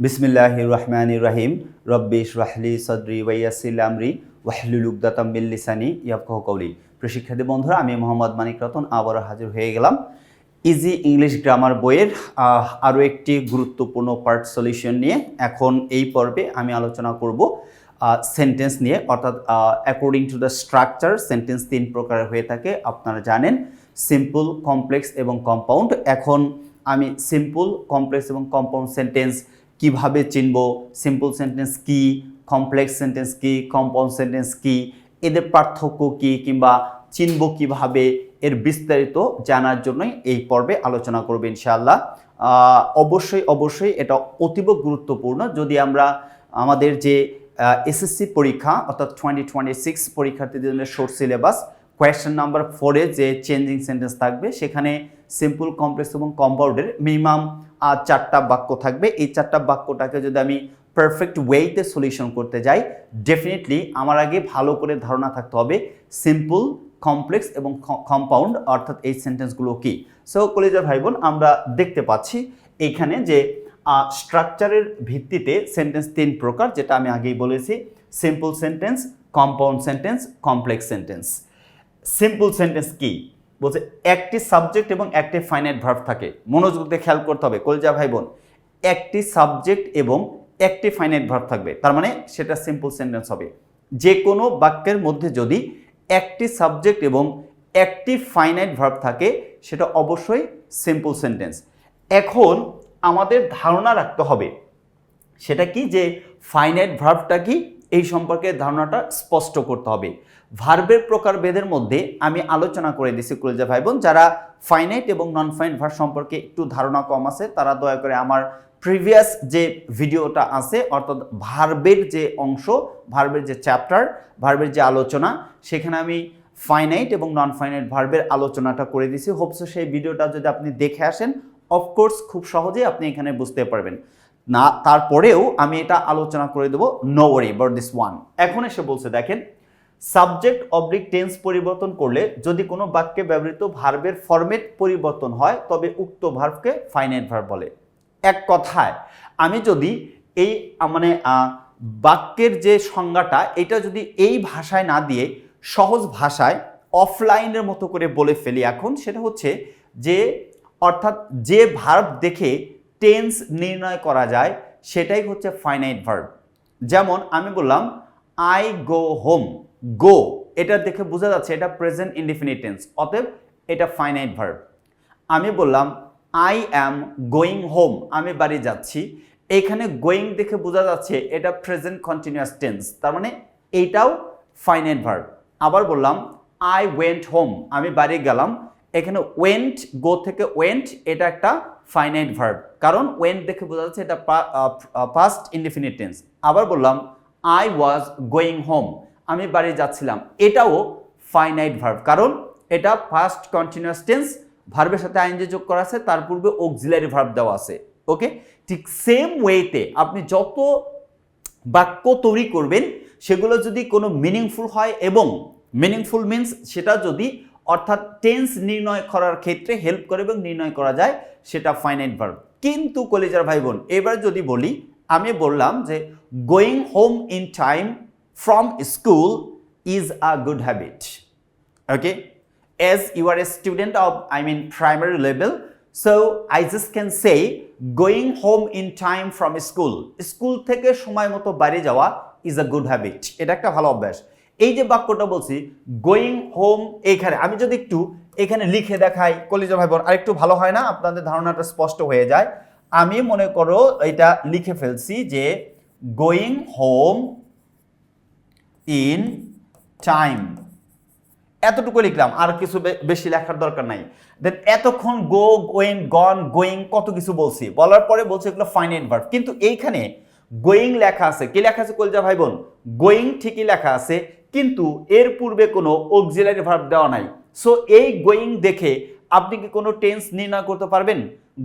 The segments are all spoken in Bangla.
বিসমিল্লাহ রহমান রাহিম রব্বিশ রাহলি সদরি ওয়াইয়াসিল আমরি ওয়াহলুল উকদাতাম বিল্লিসানি ইয়াবকাহ কৌলি প্রশিক্ষার্থী বন্ধুরা, আমি মোহাম্মদ মানিক রতন, আবারও হাজির হয়ে গেলাম ইজি ইংলিশ গ্রামার বইয়ের আরও একটি গুরুত্বপূর্ণ পার্ট সলিউশন নিয়ে এখন এই পর্বে আমি আলোচনা করব সেন্টেন্স নিয়ে। অর্থাৎ according to the structure sentence তিন প্রকারের হয়ে থাকে। আপনারা জানেন সিম্পল কমপ্লেক্স এবং কম্পাউন্ড এখন আমি সিম্পল কমপ্লেক্স এবং কম্পাউন্ড সেন্টেন্স কীভাবে চিনব? সিম্পল সেন্টেন্স কি? কমপ্লেক্স সেন্টেন্স কি? কম্পাউন্ড সেন্টেন্স কি? এদের পার্থক্য কি? কিংবা চিনব কীভাবে? এর বিস্তারিত জানার জন্যই এই পর্বে আলোচনা করব ইনশাআল্লাহ। অবশ্যই অবশ্যই এটা অতীব গুরুত্বপূর্ণ। যদি আমরা আমাদের যে এসএসসি পরীক্ষা, অর্থাৎ টোয়েন্টি টোয়েন্টি সিক্স পরীক্ষার্থীদের জন্য শর্ট সিলেবাস কোয়েশ্চেন নাম্বার ফোরে যে চেঞ্জিং সেন্টেন্স থাকবে, সেখানে সিম্পল কমপ্লেক্স এবং কম্পাউন্ডের মিনিমাম চারটা বাক্য থাকবে। এই চারটা বাক্যটাকে যদি আমি পারফেক্ট ওয়েতে সলিউশন করতে যাই ডেফিনেটলি আমার আগে ভালো করে ধারণা থাকতে হবে সিম্পল কমপ্লেক্স এবং কম্পাউন্ড অর্থাৎ এই সেন্টেন্সগুলো কি। সো কলেজের ভাই বোন আমরা দেখতে পাচ্ছি এখানে যে স্ট্রাকচারের ভিত্তিতে সেন্টেন্স তিন প্রকার, যেটা আমি আগেই বলেছি। Simple sentence compound sentence complex sentence simple sentence কি? বলছে, একটি সাবজেক্ট এবং একটি ফাইনাইট ভার্ভ থাকে। মনোযোগ দিয়ে খেয়াল করতে হবে, কলজা ভাই বোন একটি সাবজেক্ট এবং একটি ফাইনাইট ভার্ভ থাকবে। তার মানে সেটা সিম্পল সেন্টেন্স হবে। যে কোনো বাক্যের মধ্যে যদি একটি সাবজেক্ট এবং একটি ফাইনাইট ভার্ভ থাকে, সেটা অবশ্যই সিম্পল সেন্টেন্স এখন আমাদের ধারণা রাখতে হবে, সেটা কি যে ফাইনাইট ভার্ভটা কি? এই সম্পর্কে ধারণাটা স্পষ্ট করতে হবে। ভার্বের প্রকারভেদের মধ্যে আমি আলোচনা করে দিছি কুলজা ভাই বোন যারা ফাইনাইট এবং নন ফাইনাইট ভার্ব সম্পর্কে একটু ধারণা কম আছে, তারা দয়া করে আমার প্রিভিয়াস যে ভিডিওটা আছে, অর্থাৎ ভার্বের যে অংশ, ভার্বের যে চ্যাপ্টার ভার্বের যে আলোচনা, সেখানে আমি ফাইনাইট এবং নন ফাইনাইট ভার্বের আলোচনাটা করে দিছি। হোপসো সেই ভিডিওটা যদি আপনি দেখে আসেন অফকোর্স খুব সহজেই আপনি এখানে বুঝতে পারবেন। না, তারপরেও আমি এটা আলোচনা করে দেবো। No worry but this one এখন এসে বলছে, দেখেন সাবজেক্ট অবলিক টেন্স পরিবর্তন করলে যদি কোনো বাক্যে ব্যবহৃত ভার্বের ফরমেট পরিবর্তন হয়, তবে উক্ত ভার্বকে ফাইনাইট ভার্ব বলে। এক কথায়, আমি যদি এই মানে বাক্যের যে সংজ্ঞাটা, এটা যদি এই ভাষায় না দিয়ে সহজ ভাষায় অফলাইনের মতো করে বলে ফেলি এখন, সেটা হচ্ছে যে, অর্থাৎ যে ভার্ব দেখে টেন্স নির্ণয় করা যায়, সেটাই হচ্ছে ফাইনাইট ভার্ব যেমন আমি বললাম আই গো হোম গো এটা দেখে বোঝা যাচ্ছে এটা প্রেজেন্ট ইনডিফিনিট টেন্স অতএব এটা ফাইনাইট ভার্ব আমি বললাম আই অ্যাম গোয়িং হোম আমি বাড়ি যাচ্ছি। এখানে গোয়িং দেখে বোঝা যাচ্ছে এটা প্রেজেন্ট কন্টিনিউয়াস টেন্স তার মানে এইটাও ফাইনাইট ভার্ব আবার বললাম আই ওয়েন্ট হোম আমি বাড়ি গেলাম। এখানে ওয়েন্ট গো থেকে ওয়েন্ট এটা একটা ফাইনাইট ভার্ব কারণ ওয়েন্ট দেখে বোঝা যাচ্ছে এটা পাস্ট ইনডিফিনিট টেন্স আবার বললাম আই ওয়াজ গোয়িং হোম আমি বাড়ি যাচ্ছিলাম। এটাও ফাইনাইট ভার্ব কারণ এটা ফার্স্ট কন্টিনিউয়াস টেন্স ভার্বের সাথে আইনজি যোগ করা আছে, তার পূর্বে অক্সিলারি ভার্ব দেওয়া আছে। ওকে ঠিক সেম ওয়েতে আপনি যত বাক্য তৈরি করবেন, সেগুলো যদি কোনো মিনিংফুল হয় এবং মিনিংফুল মিন্স সেটা যদি অর্থাৎ টেন্স নির্ণয় করার ক্ষেত্রে হেল্প করে এবং নির্ণয় করা যায়, সেটা ফাইনাইট ভার্ব কিন্তু কলেজার ভাই বোন এবার যদি বলি, আমি বললাম যে going home in time from school is a good habit okay? As you are a student of, i mean, primary level, so i just can say going home in time from school school থেকে সময় মতো বাড়ি যাওয়া ইজ আ গুড হ্যাবিট এটা একটা ভালো অভ্যাস। এই যে বাক্যটা বলছি গোয়িং হোম এইখানে আমি যদি একটু এখানে লিখে দেখাই, কলিজা ভাই বোন আরেকটু ভালো হয় না? আপনাদের ধারণাটা স্পষ্ট হয়ে যায়। আমি মনে করো এটা লিখে ফেলছি যে গোয়িং হোম ইন টাইম এতটুকু লিখলাম, আর কিছু বেশি লেখার দরকার নাই। দেন এতক্ষণ গো গোয়িং গন গোয়িং কত কিছু বলছি। বলার পরে বলছে এগুলো ফাইনাইট ভার্ব কিন্তু এইখানে গোয়িং লেখা আছে। কি লেখা আছে কলজা ভাই বোন গোয়িং ঠিকই লেখা আছে, কিন্তু এর পূর্বে কোনো অক্সিলারি ভার্ব দেওয়া নাই। সো এই গোয়িং দেখে আপনি কি কোনো টেন্স নির্ণয় করতে পারবেন?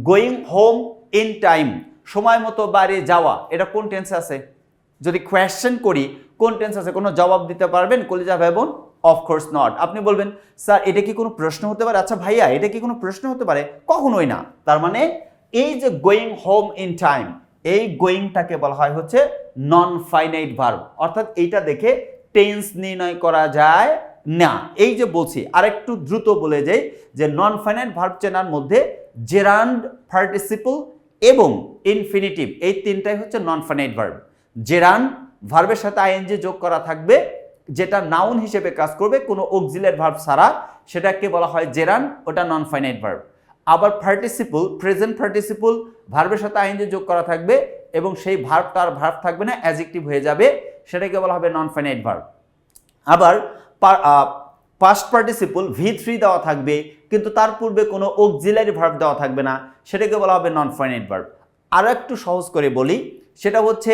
গোয়িং হোম ইন টাইম সময় মতো বাড়ি যাওয়া, এটা কোন টেন্সে আছে? যদি কোয়েশ্চেন করি কোন টেন্স আছে, কোনো জবাব দিতে পারবেন? কলিজা ভাই বোন অফকোর্স নট আপনি বলবেন, স্যার, এটা কি কোনো প্রশ্ন হতে পারে? আচ্ছা ভাইয়া, এটা কি কোনো প্রশ্ন হতে পারে? কখনোই না। তার মানে এই যে গোয়িং হোম ইন টাইম এই গোয়িংটাকে বলা হয় হচ্ছে নন ফাইনাইট ভার্ব অর্থাৎ এইটা দেখে টেন্স নির্ণয় করা যায় না। এই যে বলছি, আরেকটু দ্রুত বলে যাই যে নন ফাইনাইট ভার্ব চেনার মধ্যে জেরান্ড পার্টিসিপল এবং ইনফিনিটিভ এই তিনটাই হচ্ছে নন ফাইনাইট ভার্ব জেরান্ড ভার্বের সাথে আইএনজি যোগ করা থাকবে, যেটা নাউন হিসেবে কাজ করবে, কোনো অক্সিলের ভার্ব ছাড়া, সেটাকে বলা হয় জেরান ওটা নন ফাইনাইট ভার্ব আবার পার্টিসিপল প্রেজেন্ট পার্টিসিপল ভার্বের সাথে আইনজি যোগ করা থাকবে, এবং সেই ভার্বটা আর ভার্ব থাকবে না অ্যাজেক্টিভ হয়ে যাবে, সেটাকে বলা হবে নন ফাইনাইট ভার্ব আবার পাস্ট পার্টিসিপল ভি থ্রি দেওয়া থাকবে, কিন্তু তার পূর্বে কোনো অক্সিলারি ভার্ব দেওয়া থাকবে না, সেটাকে বলা হবে নন ফাইনাইট ভার্ব আরও একটু সহজ করে বলি, সেটা হচ্ছে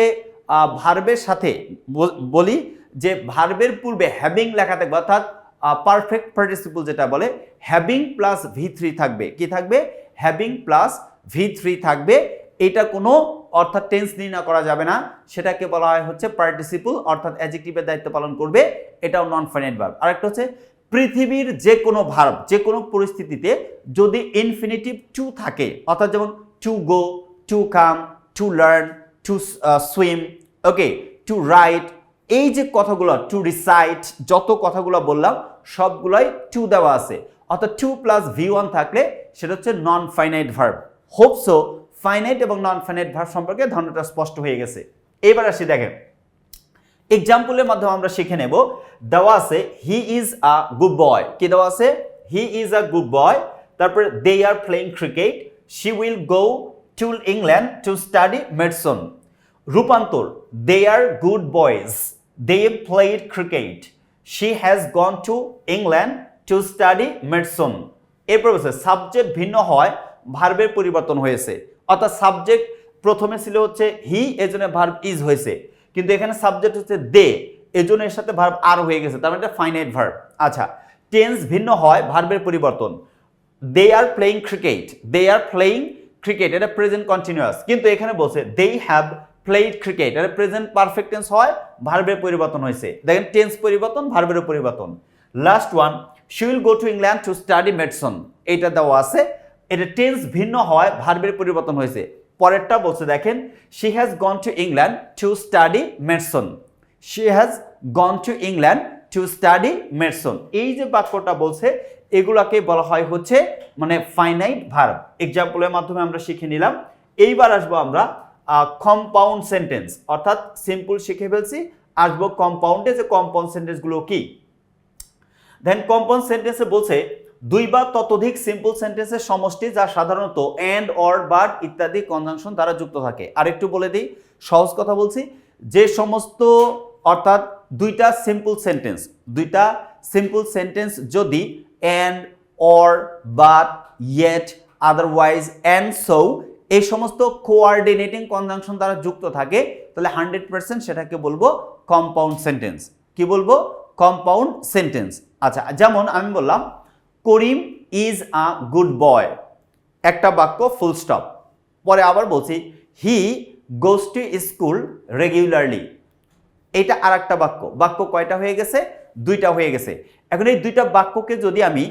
ভার্বের সাথে বল- যে ভার্বের পূর্বে হ্যাভিং লেখা থাকবে, অর্থাৎ পারফেক্ট পার্টিসিপল যেটা বলে হ্যাভিং প্লাস ভি থ্রি থাকবে। কি থাকবে? হ্যাভিং প্লাস ভি থ্রি থাকবে। এটা কোনো, অর্থাৎ টেন্স নির্ণয় করা যাবে না। সেটাকে বলা হয় হচ্ছে পার্টিসিপল অর্থাৎ অ্যাজেক্টিভের দায়িত্ব পালন করবে। এটাও নন ফাইনাইট ভার্ব আরেকটা হচ্ছে পৃথিবীর যে কোনো ভার্ব যে কোনো পরিস্থিতিতে যদি ইনফিনিটিভ টু থাকে, অর্থাৎ যেমন to go to come to learn to swim okay to write এই যে কথাগুলো টু রিসাইট যত কথাগুলো বললাম, সবগুলোই টু দেওয়া আছে। অর্থাৎ টু প্লাস ভি ওয়ান থাকলে সেটা হচ্ছে non finite verb hope so finite এবং নন ফাইনাইট ভার্ব সম্পর্কে ধারণাটা স্পষ্ট হয়ে গেছে। এবার আসি, দেখেন। এক্সাম্পলের মাধ্যমে আমরা শিখে নেব। দেওয়া আছে হি ইজ আ গুড বয় কি দেওয়া আছে? হি ইজ আ গুড বয় তারপরে they are playing cricket she will go to England to study medicine রূপান্তর they are good boys they played cricket she has gone to England to study medicine এরপর বলছে সাবজেক্ট ভিন্ন হয় ভার্বের পরিবর্তন হয়েছে। অর্থাৎ সাবজেক্ট প্রথমে ছিল হচ্ছে হি এজন্য ভার্ব ইজ হয়েছে। কিন্তু এখানে সাবজেক্ট হচ্ছে দে এজন্য এর সাথে ভার্ব আর হয়ে গেছে। তার মানে এটা ফাইনাইট ভার্ব আচ্ছা টেন্স ভিন্ন হয় ভার্বের পরিবর্তন। They are playing cricket they are playing cricket এটা প্রেজেন্ট কন্টিনিউয়াস কিন্তু এখানে বলছে দে হ্যাভ প্লেইড ক্রিকেট এটা প্রেজেন্ট পারফেক্ট টেন্স হয় ভার্বের পরিবর্তন হয়েছে। দেখেন টেন্স পরিবর্তন ভার্বের পরিবর্তন। Last one she will go to England to study medicine এইটা দেওয়া আছে, এটা টেন্স ভিন্ন হয় ভার্বের পরিবর্তন হয়েছে। পরেরটা বলছে, দেখেন she has gone to England to study medicine she has gone to England to study medicine এই যে বাক্যটা বলছে, এগুলাকে বলা হয় হচ্ছে মানে ফাইনাইট ভার্ব এক্সাম্পলের মাধ্যমে আমরা শিখে নিলাম। এইবার আসব আমরা কম্পাউন্ড সেন্টেন্স অর্থাৎ সিম্পল শিখে ফেলছি। আসব কম্পাউন্ডে যে কম্পাউন্ড সেন্টেন্সগুলো কি? দেন কম্পাউন্ড সেন্টেন্সে বলছে, দুই বা ততোধিক সিম্পল সেন্টেন্সের সমষ্টি যা সাধারণত অ্যান্ড অর বাট ইত্যাদি কনজাংশন দ্বারা যুক্ত থাকে। আরেকটু বলে দিই, সহজ কথা বলছি, যে সমস্ত, অর্থাৎ দুইটা সিম্পল সেন্টেন্স দুইটা সিম্পল সেন্টেন্স যদি and or but yet otherwise and so এই সমস্ত কোঅর্ডিনেটিং কনজাংশন দ্বারা যুক্ত থাকে, তাহলে হান্ড্রেড পার্সেন্ট সেটাকে বলব কম্পাউন্ড সেন্টেন্স কি বলব? কম্পাউন্ড সেন্টেন্স আচ্ছা যেমন আমি বললাম, করিম ইজ আ গুড বয় একটা বাক্য ফুল স্টপ পরে আবার বলছি he goes to school regularly এটা আর একটা বাক্য। বাক্য কয়টা হয়ে গেছে? দুইটা হয়ে গেছে। এখন এই দুইটা বাক্যকে যদি আমি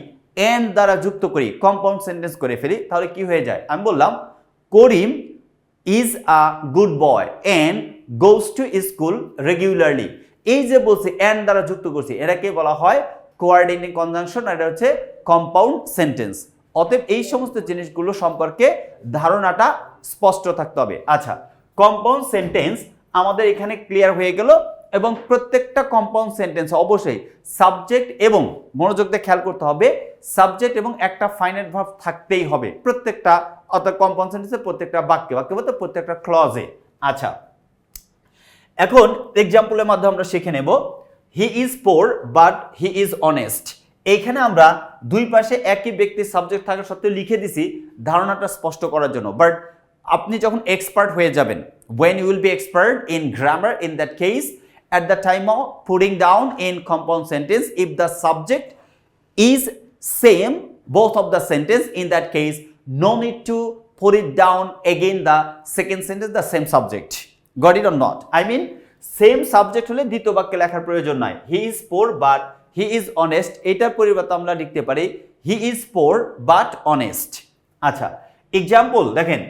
এন্ড দ্বারা যুক্ত করি কম্পাউন্ড সেন্টেন্স করে ফেলি, তাহলে কি হয়ে যায়? আমি বললাম Karim is a good boy and goes to school regularly এই যে বলছি অ্যান্ড দ্বারা যুক্ত করছি, এটাকে বলা হয় কোয়ার্ডিনেটিং কনজাংশন এটা হচ্ছে কম্পাউন্ড সেন্টেন্স অতএব এই সমস্ত জিনিসগুলো সম্পর্কে ধারণাটা স্পষ্ট থাকতে হবে। আচ্ছা কম্পাউন্ড সেন্টেন্স আমাদের এখানে ক্লিয়ার হয়ে গেল। এবং প্রত্যেকটা কম্পাউন্ড সেন্টেন্স অবশ্যই সাবজেক্ট এবং মনোযোগ দিয়ে খেয়াল করতে হবে সাবজেক্ট এবং একটা ফাইনাইট ভার্ব থাকতেই হবে। প্রত্যেকটা অর্থাৎ কম্পাউন্ড সেন্টেন্সের প্রত্যেকটা বাক্যে বাক্য বলতে প্রত্যেকটা ক্লজে আচ্ছা এখন এক্সাম্পলের মাধ্যমে আমরা শিখে নেব he is poor but he is honest এইখানে আমরা দুই পাশে একই ব্যক্তির সাবজেক্ট থাকা সত্ত্বেও লিখে দিছি ধারণাটা স্পষ্ট করার জন্য। বাট আপনি যখন এক্সপার্ট হয়ে যাবেন when you will be expert in grammar in that case at the time of putting down in compound sentence if the subject is same, both of the sentence, in that case, no need to put it down again the second sentence, the same subject. Got it or not? I mean same subject হলে দ্বিতীয় বাক্যে লেখার প্রয়োজন নাই। He is poor but he is honest এটার পরিবর্তে আমরা লিখতে পারি he is poor but honest আচ্ছা এক্সাম্পল দেখেন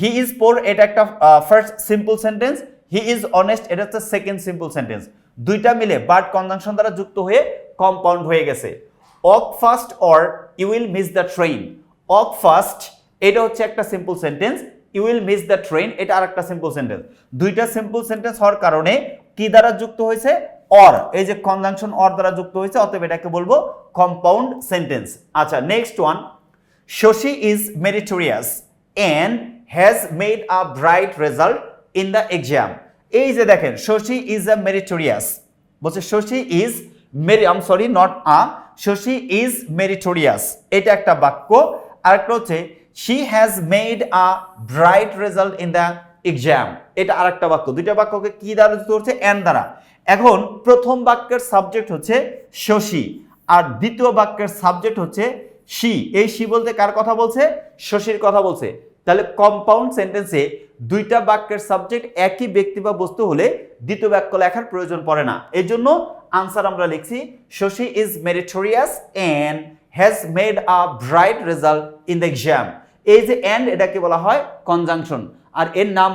হি ইজ পোর এটা একটা first simple sentence he is honest এটা হচ্ছে সেকেন্ড সিম্পল সেন্টেন্স দুইটা মিলে বার্ড কনজাংশন দ্বারা যুক্ত হয়ে কম্পাউন্ড হয়ে গেছে। Walk fast or you will miss the train walk fast এটা হচ্ছে একটা simple sentence you will miss the train এটা আর একটা সিম্পল সেন্টেন্স দুইটা সিম্পল সেন্টেন্স হওয়ার কারণে কি দ্বারা যুক্ত হয়েছে? অর এই যে কনজাংশন অর দ্বারা যুক্ত হয়েছে, অতএব এটাকে বলব কম্পাউন্ড সেন্টেন্স আচ্ছা next one Shashi is meritorious and has made a bright result in the exam এই যে দেখেন, শশী ইজ আ মেরিটোরিয়াস বলছে Shashi is meri um sorry not a Shashi is meritorious এটা একটা বাক্য। আর একটা হচ্ছে she has made a bright result in the exam এটা আর একটা বাক্য। দুইটা বাক্যকে কি দ্বারা যুক্ত করছে অ্যান দ্বারা। এখন প্রথম বাক্যের সাবজেক্ট হচ্ছে শশী, আর দ্বিতীয় বাক্যের সাবজেক্ট হচ্ছে শি এই শি বলতে কার কথা বলছে? শশীর কথা বলছে। তাহলে কম্পাউন্ড সেন্টেন্সে দুইটা বাক্যের সাবজেক্ট একই ব্যক্তি বা বস্তু হলে দ্বিতীয় বাক্য লেখার প্রয়োজন পড়ে না। এই জন্য আনসার আমরা লিখছি Shashi is meritorious and has made a bright result in the exam এই যে অ্যান্ড এটাকে বলা হয় কনজাংশন আর এর নাম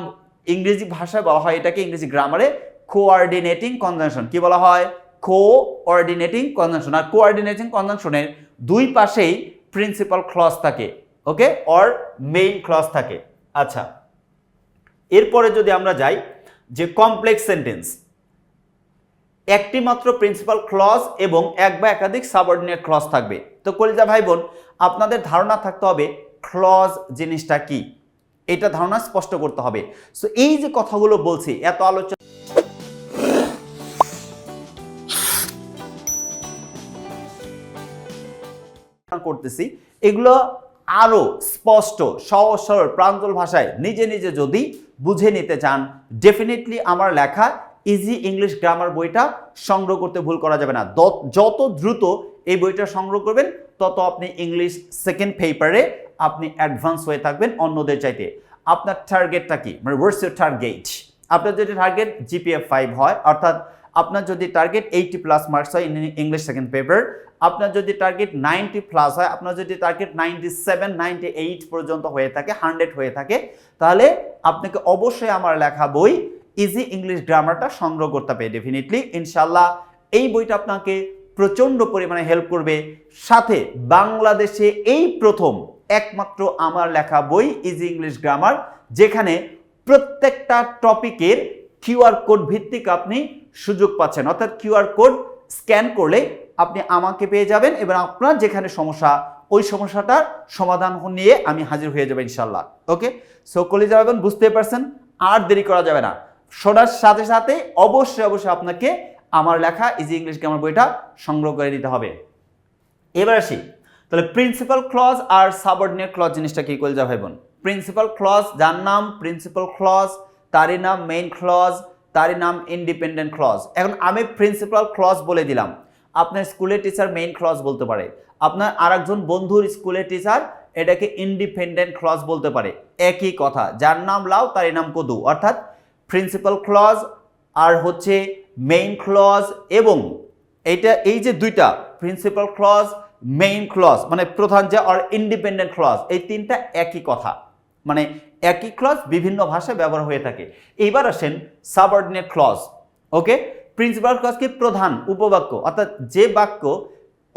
ইংরেজি ভাষায় বলা হয়, এটাকে ইংরেজি গ্রামারে কোঅর্ডিনেটিং কনজাংশন কি বলা হয়? কোঅর্ডিনেটিং কনজাংশন আর কোঅর্ডিনেটিং কনজাংশনের দুই পাশেই প্রিন্সিপাল ক্লজ থাকে। ওকে? অর মেইন ক্লজ থাকে। আচ্ছা। এরপরে যদি আমরা যাই, যে কমপ্লেক্স সেন্টেন্স একটি মাত্র প্রিন্সিপাল ক্লজ এবং এক বা একাধিক সাবঅর্ডিনেট ক্লজ থাকবে। তো কলিজা ভাই বোন আপনাদের ধারণা থাকতে হবে ক্লজ জিনিসটা কি। এটা ধারণা স্পষ্ট করতে হবে। সো এই যে কথাগুলো বলছি, এত আলোচনা করতেছি। এগুলো আরও স্পষ্ট, সহজ, সরল, প্রাঞ্জল ভাষায় নিজে নিজে যদি বুঝে নিতে চান ডেফিনেটলি আমার লেখা ইজি ইংলিশ গ্রামার বইটা সংগ্রহ করতে ভুল করা যাবে না। যত দ্রুত এই বইটা সংগ্রহ করবেন, তত আপনি ইংলিশ সেকেন্ড পেপারে আপনি অ্যাডভান্স হয়ে থাকবেন অন্যদের চাইতে। আপনার টার্গেটটা কি? মানে ওয়ার্স ইউর টার্গেট আপনার যদি টার্গেট জিপিএফ ফাইভ হয়, অর্থাৎ আপনার যদি টার্গেট এইটি প্লাস মার্কস হয় ইংলিশ সেকেন্ড পেপার আপনার যদি টার্গেট নাইনটি প্লাস হয়, আপনার যদি target ninety seven ninety eight পর্যন্ত হয়ে থাকে হান্ড্রেড হয়ে থাকে, তাহলে আপনাকে অবশ্যই আমার লেখা বই ইজি ইংলিশ গ্রামারটা সংগ্রহ করতে হবে ডেফিনেটলি ইনশাল্লাহ এই বইটা আপনাকে প্রচণ্ড পরিমাণে হেল্প করবে। সাথে বাংলাদেশে এই প্রথম একমাত্র আমার লেখা বই ইজি ইংলিশ গ্রামার যেখানে প্রত্যেকটা টপিকের কিউআর কোড ভিত্তিক আপনি সুযোগ পাচ্ছেন। অর্থাৎ কিউআর কোড স্ক্যান করলে আপনি আমাকে পেয়ে যাবেন এবং আপনার যেখানে সমস্যা, ওই সমস্যাটার সমাধান নিয়ে আমি হাজির হয়ে যাব ইনশাল্লাহ ওকে সো কলেজ যাবেন বুঝতে পারছেন? আর দেরি করা যাবে না। শোনার সাথে সাথে অবশ্যই অবশ্যই আপনাকে আমার লেখা ইজি ইংলিশ গ্রামার বইটা সংগ্রহ করে দিতে হবে। এবার আসি। তাহলে প্রিন্সিপাল ক্লজ আর সাবঅর্ডিনেট ক্লজ জিনিসটা কি করে যা ভাই বোন প্রিন্সিপাল ক্লজ যার নাম প্রিন্সিপাল ক্লজ তারই নাম মেইন ক্লজ তারই নাম ইন্ডিপেন্ডেন্ট ক্লজ এখন আমি প্রিন্সিপাল ক্লজ বলে দিলাম। আপনার স্কুলের টিচার মেইন ক্লজ বলতে পারে। আপনার আরেকজন বন্ধুর স্কুলের টিচার এটাকে ইন্ডিপেন্ডেন্ট ক্লজ বলতে পারে। একই কথা, যার নাম লাও তারই নাম কদু। অর্থাৎ প্রিন্সিপাল ক্লজ আর হচ্ছে মেইন ক্লজ এবং এইটা, এই যে দুইটা প্রিন্সিপাল ক্লজ মেইন ক্লজ মানে প্রধান যে আর ইন্ডিপেন্ডেন্ট ক্লজ এই তিনটা একই কথা। মানে একই ক্লজ বিভিন্ন ভাষায় ব্যবহার হয়ে থাকে। এইবার আসেন subordinate clause okay principal clause কি প্রধান উপবাক্য, অর্থাৎ যে বাক্য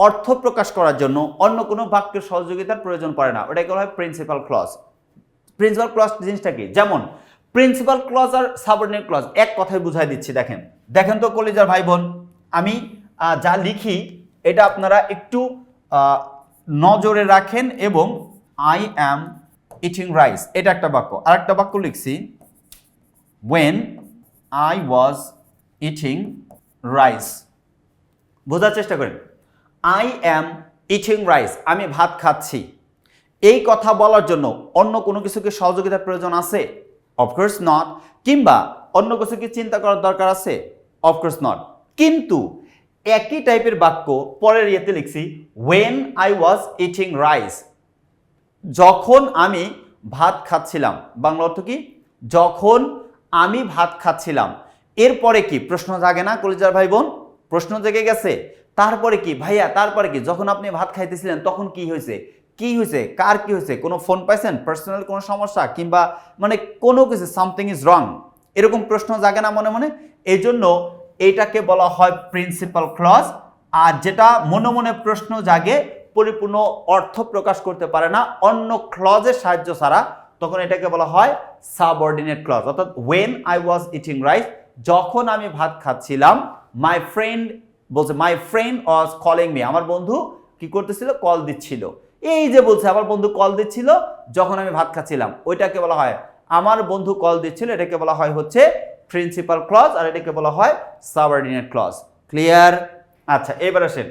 অর্থ প্রকাশ করার জন্য অন্য কোনো বাক্যের সহযোগিতার প্রয়োজন পড়ে না, ওটাকে বলা হয় প্রিন্সিপাল ক্লজ প্রিন্সিপাল ক্লজ জিনিসটা কি? যেমন প্রিন্সিপাল ক্লজ আর সাবঅর্ডিনেট ক্লজ এক কথায় বুঝাই দিচ্ছি, দেখেন। দেখেন তো কলেজার ভাই বোন আমি যা লিখি, এটা আপনারা একটু নজরে রাখেন এবং আই অ্যাম ইটিং রাইস এটা একটা বাক্য। আর একটা বাক্য লিখছি when I was eating rice বোঝার চেষ্টা করেন। আই অ্যাম ইটিং রাইস আমি ভাত খাচ্ছি। এই কথা বলার জন্য অন্য কোনো কিছুকে সহযোগিতার প্রয়োজন আছে? অফকোর্স নট কিংবা অন্য কিছু কি চিন্তা করার দরকার আছে? অফকোর্স নট কিন্তু একই টাইপের বাক্য পরের ইয়েতে লিখছি when I was eating rice যখন আমি ভাত খাচ্ছিলাম। বাংলা অর্থ কি? যখন আমি ভাত খাচ্ছিলাম। এরপরে কি? প্রশ্ন জাগে না কলিজার ভাই বোন প্রশ্ন জেগে গেছে। তারপরে কি? ভাইয়া, তারপরে কি? যখন আপনি ভাত খাইতেছিলেন, তখন কি হয়েছে কি হয়েছে কার কি হয়েছে কোনো ফোন পাইছেন? পার্সোনাল কোনো সমস্যা? কিংবা মানে কোনো কিছু সামথিং ইজ রং এরকম প্রশ্ন জাগে না মনে মনে? এই জন্য এইটাকে বলা হয় প্রিন্সিপাল ক্লজ আর যেটা মনে মনে প্রশ্ন জাগে, পরিপূর্ণ অর্থ প্রকাশ করতে পারে না, অন্য ক্লজের সাহায্য ছাড়া, তখন এটাকে বলা হয় সাবঅর্ডিনেট ক্লজ অর্থাৎ when I was eating rice যখন আমি ভাত খাচ্ছিলাম মাই ফ্রেন্ড বলছে my friend was calling me আমার বন্ধু কি করতেছিল? কল দিচ্ছিল। এই যে বলছে, আমার বন্ধু কল দিচ্ছিল, যখন আমি ভাত খাচ্ছিলাম, ওইটাকে বলা হয়, আমার বন্ধু কল দিচ্ছিল, এটাকে বলা হয় হচ্ছে প্রিন্সিপাল ক্লজ আর এটাকে বলা হয় সাবঅর্ডিনেট ক্লজ ক্লিয়ার আচ্ছা এবার আসেন।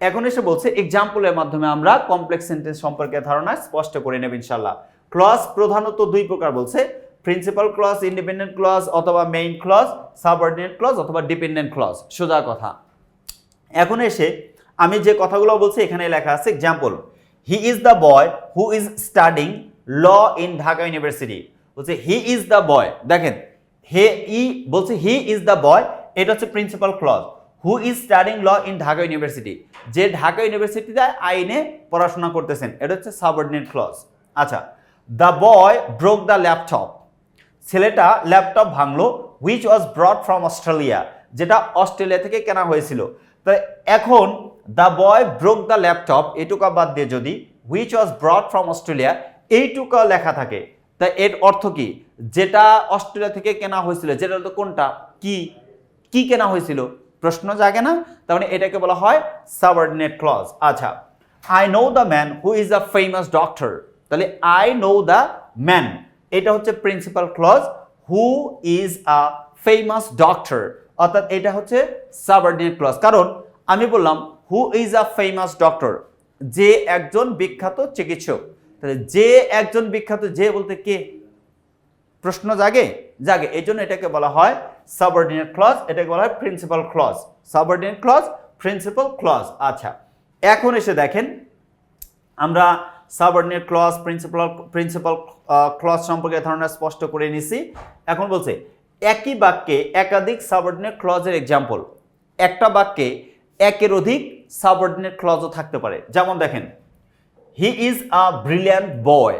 এখন এসে বলছে এক্সাম্পলের মাধ্যমে আমরা কমপ্লেক্স সেন্টেন্স সম্পর্কে ধারণা স্পষ্ট করে নেব ইনশাল্লাহ ক্লজ প্রধানত দুই প্রকার বলছে প্রিন্সিপাল ক্লজ ইন্ডিপেন্ডেন্ট ক্লজ অথবা মেইন ক্লজ সাবঅর্ডিনেট ক্লজ অথবা ডিপেন্ডেন্ট ক্লজ সোজা কথা। এখন এসে আমি যে কথাগুলো বলছি, এখানে লেখা আছে example he is the boy who is studying law in Dhaka university বলছে হি ইজ দ্য বয় দেখেন হে ই বলছে হি ইজ দ্য বয় এটা হচ্ছে principal clause who is studying law in Dhaka university যে ঢাকা ইউনিভার্সিটিতে আইনে পড়াশোনা করতেছেন, এটা হচ্ছে সাবঅর্ডিনেট ক্লজ আচ্ছা the boy broke the laptop ছেলেটা ল্যাপটপ ভাঙলো which was brought from Australia যেটা অস্ট্রেলিয়া থেকে কেনা হয়েছিল। তো এখন the boy broke the laptop এটুকা বাদ দিয়ে যদি which was brought from Australia এইটুকা লেখা থাকে। তা এর অর্থ কি? যেটা অস্ট্রেলিয়া থেকে কেনা হয়েছিল, যেটা তো কোনটা? কি? কি কেনা হয়েছিল? প্রশ্ন জাগে না? তার মানে এটাকে বলা হয় সাবঅর্ডিনেট ক্লজ আচ্ছা I know the man who is a famous doctor তাহলে আই নো দ্য ম্যান এটা হচ্ছে principal clause who is a famous doctor অর্থাৎ এটা হচ্ছে সাবঅর্ডিনেট ক্লজ কারণ আমি বললাম who is a famous doctor যে একজন বিখ্যাত চিকিৎসক। তাহলে যে একজন বিখ্যাত, যে বলতে কে? প্রশ্ন জাগে? জাগে। এই জন্য এটাকে বলা হয় সাবঅর্ডিনেট ক্লজ এটাকে বলা হয় principal clause subordinate clause principal clause আচ্ছা এখন এসে দেখেন, আমরা subordinate clause principal principal clause সম্পর্কে ধারণা স্পষ্ট করে নিছি। এখন বলছে, একই বাক্যে একাধিক সাবঅর্ডিনেট ক্লজের এক্সাম্পল একটা বাক্যে একের অধিক সাবঅর্ডিনেট ক্লজও থাকতে পারে। যেমন দেখেন he is a brilliant boy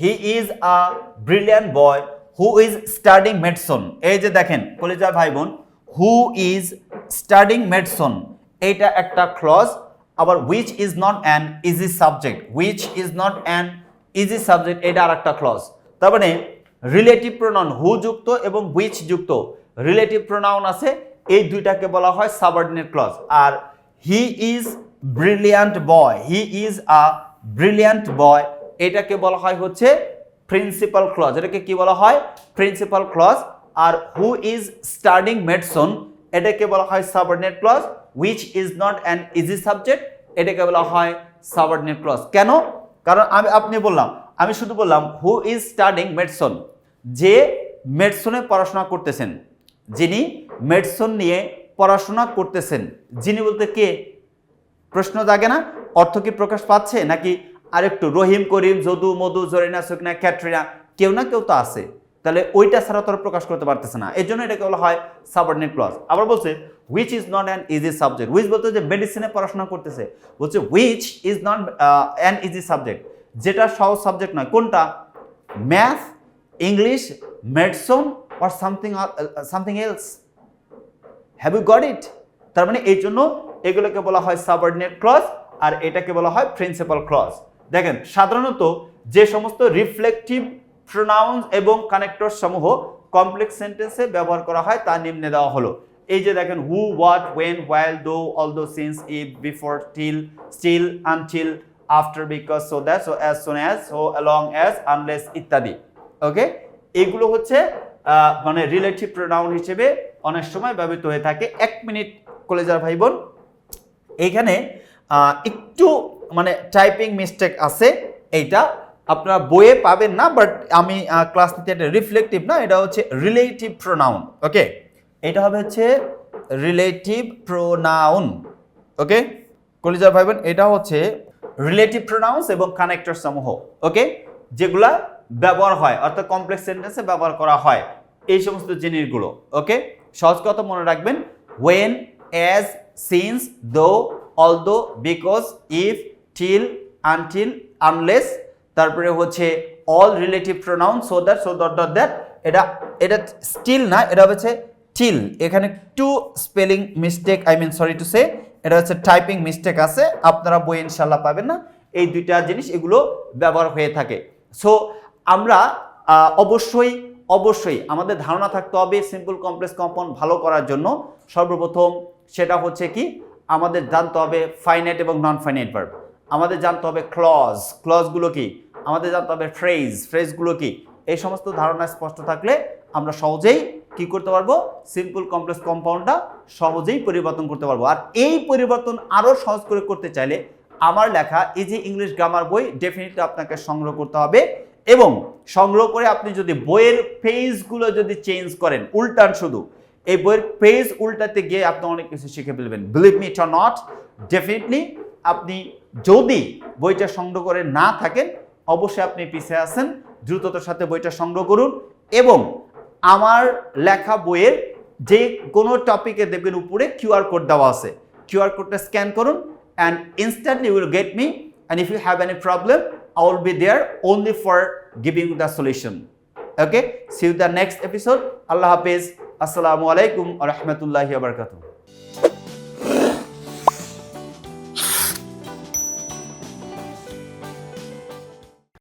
he is a brilliant boy who is studying medicine এই যে দেখেন কলেজা ভাই বোন হু ইজ স্টাডিং মেডসন এইটা একটা ক্লজ আবার which is not an easy subject which is not an easy subject এটা আর একটা ক্লজ তার মানে রিলেটিভ প্রোনাউন হু যুক্ত এবং হুইচ যুক্ত। রিলেটিভ প্রোনাউন আছে, এই দুইটাকে বলা হয় subordinate clause R he is brilliant boy he is a brilliant boy এটাকে বলা হয় হচ্ছে প্রিন্সিপাল ক্লজ এটাকে কি বলা হয়? প্রিন্সিপাল ক্লজ আর হু ইজ স্টাডিং মেডসন এটাকে বলা হয় subordinate clause which is not an easy subject এটাকে বলা হয় সাবঅর্ডিনেট ক্লজ কেন? কারণ আমি, আপনি বললাম, আমি শুধু বললাম হু ইজ স্টাডিং মেডসন যে মেডসনে পড়াশোনা করতেছেন, যিনি মেডসন নিয়ে পড়াশোনা করতেছেন, যিনি বলতে কে? প্রশ্ন জাগে না? অর্থ কি প্রকাশ পাচ্ছে? নাকি আরেকটু রহিম করিম, যদু, মধু, জরিনা, সুকনা, ক্যাটরিনা, কেউ না কেউ তো আছে। তাহলে ওইটা ছাড়া তোরা প্রকাশ করতে পারতেছে না। এই জন্য এটাকে বলা হয় সাবঅর্ডিনেট ক্লজ আবার বলছে which is not an easy subject which বলতে যে মেডিসিনে পড়াশোনা করতেছে। বলছে which is not an easy subject যেটা সহজ সাবজেক্ট নয়। কোনটা? Math English medicine or something something else have you got it তার মানে এই জন্য এগুলোকে বলা হয় সাবঅর্ডিনেট ক্লজ আর এটাকে বলা হয় প্রিন্সিপাল ক্লজ দেখেন, সাধারণত যে সমস্ত রিফ্লেকটিভ প্রোনাউন্স এবং কানেক্টর সমূহ কমপ্লেক্স সেন্টেন্সে ব্যবহার করা হয় তা নিম্নে দেওয়া হলো। এই যে দেখেন who what when while though although since if before till still until after because so that so as soon as so along as unless ইত্যাদি। ওকে এগুলো হচ্ছে মানে রিলেটিভ প্রোনাউন হিসেবে অনেক সময় ব্যবহৃত হয়ে থাকে। এক মিনিট কলেজার ভাই বোন এইখানে আহ, একটু মানে টাইপিং মিস্টেক আছে এইটা। আপনারা বইয়ে পাবেন না বাট আমি ক্লাস নিতে এটা রিফ্লেকটিভ না, এটা হচ্ছে রিলেটিভ প্রোনাউন ওকে এটা হবে হচ্ছে রিলেটিভ প্রোনাউন ওকে কলিজার ভাইবেন এটা হচ্ছে রিলেটিভ প্রোনাউন্স এবং কানেক্টর সমূহ ওকে যেগুলা ব্যবহার হয়, অর্থাৎ কমপ্লেক্স সেন্টেন্সে ব্যবহার করা হয়, এই সমস্ত জিনিসগুলো ওকে সহজ কথা মনে রাখবেন when as since though although because if till until unless তারপরে হচ্ছে all relative pronoun so that so dot dot that এটা এটা স্টিল না, এটা হচ্ছে টিল এখানে two spelling mistake I mean sorry to say এটা হচ্ছে টাইপিং মিস্টেক আছে, আপনারা বই ইনশাল্লাহ পাবেন না। এই দুইটা জিনিস এগুলো ব্যবহার হয়ে থাকে। সো আমরা অবশ্যই অবশ্যই আমাদের ধারণা থাকতে হবে সিম্পল কমপ্লেক্স কম্পাউন্ড ভালো করার জন্য। সর্বপ্রথম সেটা হচ্ছে কি, আমাদের জানতে হবে ফাইনাইট এবং নন ফাইনাইট ভার্ব আমাদের জানতে হবে ক্লজ ক্লজগুলো কি? আমাদের জানতে হবে ফ্রেজ ফ্রেজগুলো কি? এই সমস্ত ধারণা স্পষ্ট থাকলে আমরা সহজেই কি করতে পারব? সিম্পল কমপ্লেক্স কম্পাউন্ডটা সহজেই পরিবর্তন করতে পারব। আর এই পরিবর্তন আরও সহজ করে করতে চাইলে আমার লেখা ইজি ইংলিশ গ্রামার বই ডেফিনেটলি আপনাকে সংগ্রহ করতে হবে এবং সংগ্রহ করে আপনি যদি বইয়ের পেজগুলো যদি চেঞ্জ করেন, উল্টান শুধু, এই বইয়ের পেজ উল্টাতে গিয়ে আপনি অনেক কিছু শিখে ফেলবেন। Believe me it not definitely আপনি যদি বইটা সংগ্রহ করে না থাকেন অবশ্যই আপনি পিছিয়ে আছেন। দ্রুততার সাথে বইটা সংগ্রহ করুন এবং আমার লেখা বইয়ের যে কোনো টপিকে দেখবেন উপরে কিউআর কোড দেওয়া আছে। কিউআর কোডটা স্ক্যান করুন and instantly will get me and if you have any problem I will be there only for giving the solution okay see you the next episode আল্লাহ হাফেজ আসসালামু আলাইকুম রহমতুল্লাহি আবরকাতুহ